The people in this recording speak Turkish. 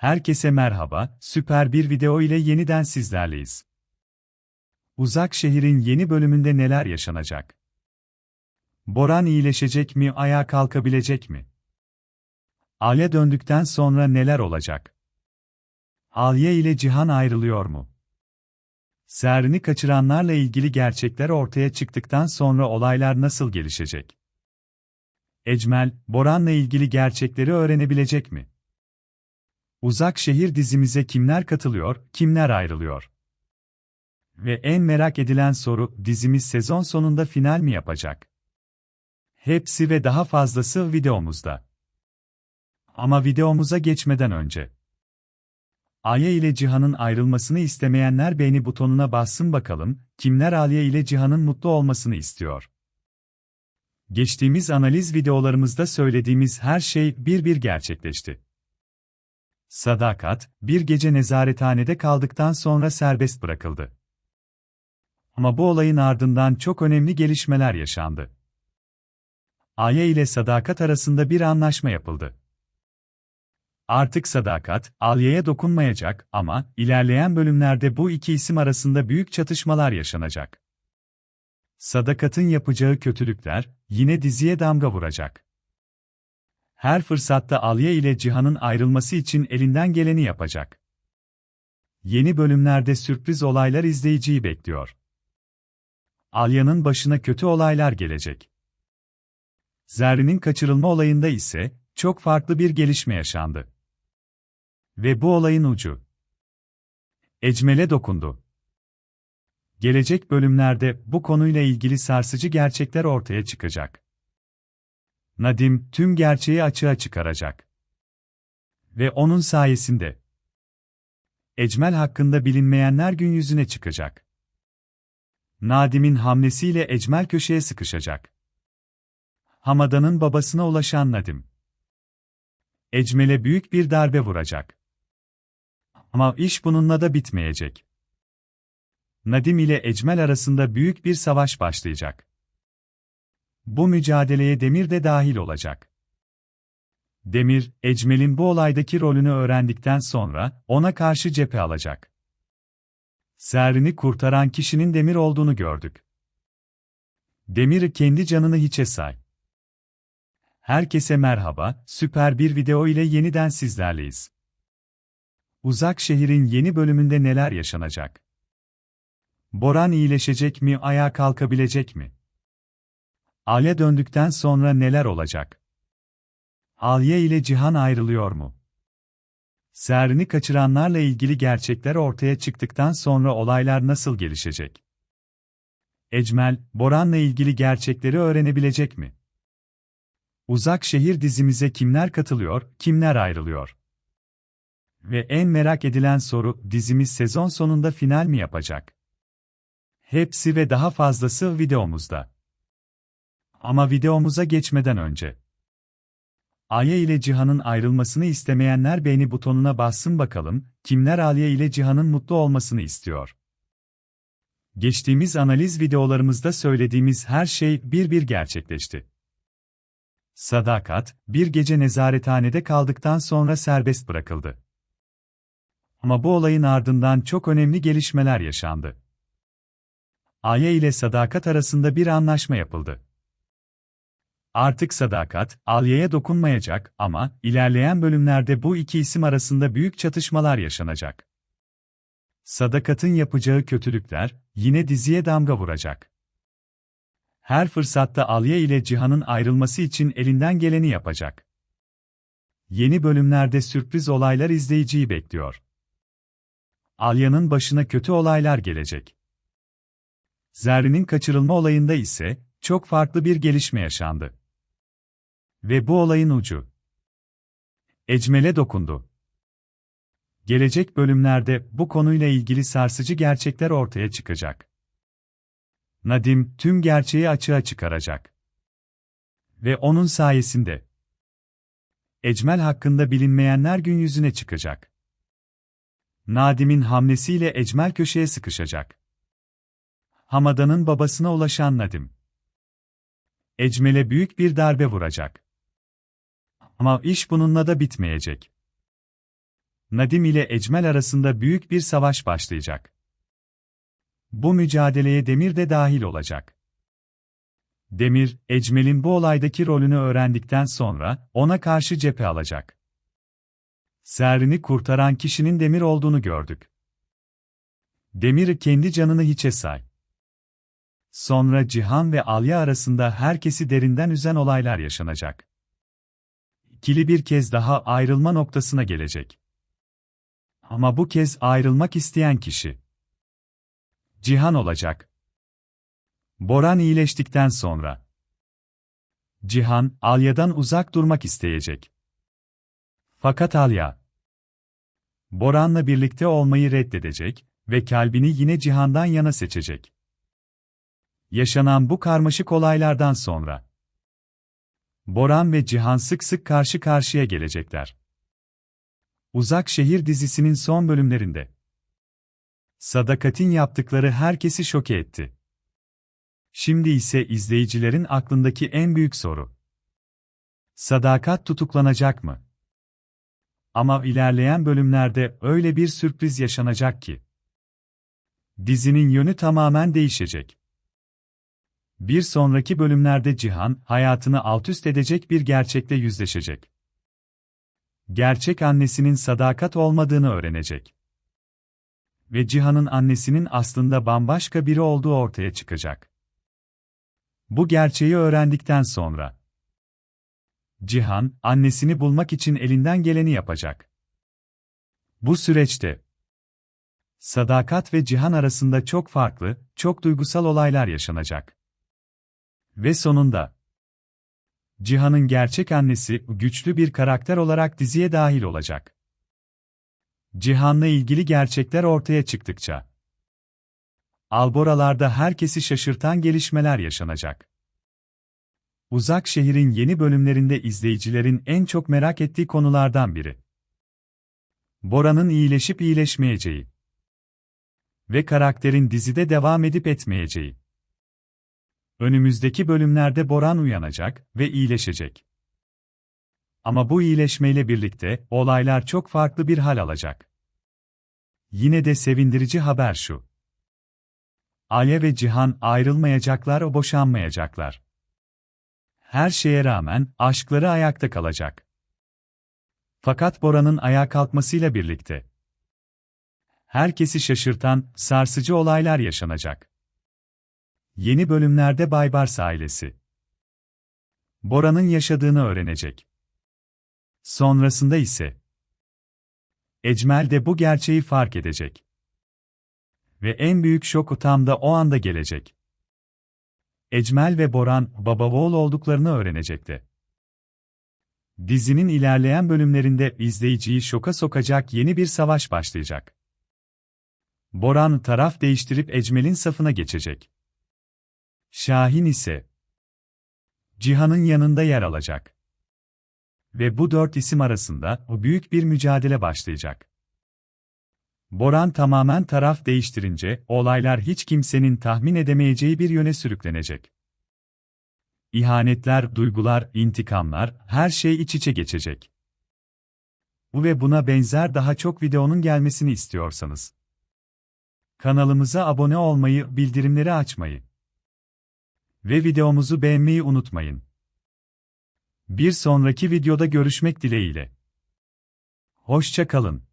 Herkese merhaba, süper bir video ile yeniden sizlerleyiz. Uzak şehrin yeni bölümünde neler yaşanacak? Boran iyileşecek mi, ayağa kalkabilecek mi? Alya döndükten sonra neler olacak? Alya ile Cihan ayrılıyor mu? Serini kaçıranlarla ilgili gerçekler ortaya çıktıktan sonra olaylar nasıl gelişecek? Ecmel, Boran'la ilgili gerçekleri öğrenebilecek mi? Uzak Şehir dizimize kimler katılıyor, kimler ayrılıyor? Ve en merak edilen soru, dizimiz sezon sonunda final mi yapacak? Hepsi ve daha fazlası videomuzda. Ama videomuza geçmeden önce. Aya ile Cihan'ın ayrılmasını istemeyenler beğeni butonuna bassın bakalım, kimler Aliye ile Cihan'ın mutlu olmasını istiyor? Geçtiğimiz analiz videolarımızda söylediğimiz her şey bir bir gerçekleşti. Sadakat, bir gece nezarethanede kaldıktan sonra serbest bırakıldı. Ama bu olayın ardından çok önemli gelişmeler yaşandı. Aya ile Sadakat arasında bir anlaşma yapıldı. Artık Sadakat, Alya'ya dokunmayacak ama ilerleyen bölümlerde bu iki isim arasında büyük çatışmalar yaşanacak. Sadakat'ın yapacağı kötülükler yine diziye damga vuracak. Her fırsatta Alya ile Cihan'ın ayrılması için elinden geleni yapacak. Yeni bölümlerde sürpriz olaylar izleyiciyi bekliyor. Alya'nın başına kötü olaylar gelecek. Zerrin'in kaçırılma olayında ise çok farklı bir gelişme yaşandı. Ve bu olayın ucu Ecmel'e dokundu. Gelecek bölümlerde bu konuyla ilgili sarsıcı gerçekler ortaya çıkacak. Nadim tüm gerçeği açığa çıkaracak. Ve onun sayesinde Ecmel hakkında bilinmeyenler gün yüzüne çıkacak. Nadim'in hamlesiyle Ecmel köşeye sıkışacak. Hamadan'ın babasına ulaşan Nadim. Ecmel'e büyük bir darbe vuracak. Ama iş bununla da bitmeyecek. Nadim ile Ecmel arasında büyük bir savaş başlayacak. Bu mücadeleye Demir de dahil olacak. Demir, Ecmel'in bu olaydaki rolünü öğrendikten sonra ona karşı cephe alacak. Serrini kurtaran kişinin Demir olduğunu gördük. Demir kendi canını hiçe say. Herkese merhaba, süper bir video ile yeniden sizlerleyiz. Uzak şehrin yeni bölümünde neler yaşanacak? Boran iyileşecek mi, ayağa kalkabilecek mi? Alya döndükten sonra neler olacak? Alya ile Cihan ayrılıyor mu? Serini kaçıranlarla ilgili gerçekler ortaya çıktıktan sonra olaylar nasıl gelişecek? Ecmel, Boran'la ilgili gerçekleri öğrenebilecek mi? Uzak Şehir dizimize kimler katılıyor, kimler ayrılıyor? Ve en merak edilen soru, dizimiz sezon sonunda final mi yapacak? Hepsi ve daha fazlası videomuzda. Ama videomuza geçmeden önce. Aya ile Cihan'ın ayrılmasını istemeyenler beğeni butonuna bassın bakalım, kimler Alya ile Cihan'ın mutlu olmasını istiyor. Geçtiğimiz analiz videolarımızda söylediğimiz her şey bir bir gerçekleşti. Sadakat, bir gece nezarethanede kaldıktan sonra serbest bırakıldı. Ama bu olayın ardından çok önemli gelişmeler yaşandı. Aya ile Sadakat arasında bir anlaşma yapıldı. Artık Sadakat, Alya'ya dokunmayacak ama ilerleyen bölümlerde bu iki isim arasında büyük çatışmalar yaşanacak. Sadakat'ın yapacağı kötülükler yine diziye damga vuracak. Her fırsatta Alya ile Cihan'ın ayrılması için elinden geleni yapacak. Yeni bölümlerde sürpriz olaylar izleyiciyi bekliyor. Alya'nın başına kötü olaylar gelecek. Zerrin'in kaçırılma olayında ise çok farklı bir gelişme yaşandı. Ve bu olayın ucu. Ecmel'e dokundu. Gelecek bölümlerde bu konuyla ilgili sarsıcı gerçekler ortaya çıkacak. Nadim tüm gerçeği açığa çıkaracak. Ve onun sayesinde Ecmel hakkında bilinmeyenler gün yüzüne çıkacak. Nadim'in hamlesiyle Ecmel köşeye sıkışacak. Hamadan'ın babasına ulaşan Nadim. Ecmel'e büyük bir darbe vuracak. Ama iş bununla da bitmeyecek. Nadim ile Ecmel arasında büyük bir savaş başlayacak. Bu mücadeleye Demir de dahil olacak. Demir, Ecmel'in bu olaydaki rolünü öğrendikten sonra ona karşı cephe alacak. Serrini kurtaran kişinin Demir olduğunu gördük. Demir kendi canını hiçe say. Sonra Cihan ve Alya arasında herkesi derinden üzen olaylar yaşanacak. İkili bir kez daha ayrılma noktasına gelecek. Ama bu kez ayrılmak isteyen kişi Cihan olacak. Boran iyileştikten sonra Cihan, Alya'dan uzak durmak isteyecek. Fakat Alya, Boran'la birlikte olmayı reddedecek ve kalbini yine Cihan'dan yana seçecek. Yaşanan bu karmaşık olaylardan sonra Boran ve Cihan sık sık karşı karşıya gelecekler. Uzak Şehir dizisinin son bölümlerinde Sadakat'in yaptıkları herkesi şoke etti. Şimdi ise izleyicilerin aklındaki en büyük soru. Sadakat tutuklanacak mı? Ama ilerleyen bölümlerde öyle bir sürpriz yaşanacak ki dizinin yönü tamamen değişecek. Bir sonraki bölümlerde Cihan, hayatını altüst edecek bir gerçekle yüzleşecek. Gerçek annesinin sadakat olmadığını öğrenecek. Ve Cihan'ın annesinin aslında bambaşka biri olduğu ortaya çıkacak. Bu gerçeği öğrendikten sonra Cihan, annesini bulmak için elinden geleni yapacak. Bu süreçte Sadakat ve Cihan arasında çok farklı, çok duygusal olaylar yaşanacak. Ve sonunda Cihan'ın gerçek annesi güçlü bir karakter olarak diziye dahil olacak. Cihan'la ilgili gerçekler ortaya çıktıkça Alboralarda herkesi şaşırtan gelişmeler yaşanacak. Uzak Şehir'in yeni bölümlerinde izleyicilerin en çok merak ettiği konulardan biri. Bora'nın iyileşip iyileşmeyeceği ve karakterin dizide devam edip etmeyeceği. Önümüzdeki bölümlerde Boran uyanacak ve iyileşecek. Ama bu iyileşmeyle birlikte olaylar çok farklı bir hal alacak. Yine de sevindirici haber şu. Aya ve Cihan ayrılmayacaklar o boşanmayacaklar. Her şeye rağmen aşkları ayakta kalacak. Fakat Bora'nın ayağa kalkmasıyla birlikte herkesi şaşırtan sarsıcı olaylar yaşanacak. Yeni bölümlerde Baybars ailesi Bora'nın yaşadığını öğrenecek. Sonrasında ise Ecmel de bu gerçeği fark edecek. Ve en büyük şok tam da o anda gelecek. Ecmel ve Boran baba oğul olduklarını öğrenecekti. Dizinin ilerleyen bölümlerinde izleyiciyi şoka sokacak yeni bir savaş başlayacak. Boran taraf değiştirip Ecmel'in safına geçecek. Şahin ise Cihan'ın yanında yer alacak. Ve bu dört isim arasında o büyük bir mücadele başlayacak. Boran tamamen taraf değiştirince olaylar hiç kimsenin tahmin edemeyeceği bir yöne sürüklenecek. İhanetler, duygular, intikamlar, her şey iç içe geçecek. Bu ve buna benzer daha çok videonun gelmesini istiyorsanız kanalımıza abone olmayı, bildirimleri açmayı ve videomuzu beğenmeyi unutmayın. Bir sonraki videoda görüşmek dileğiyle. Hoşça kalın.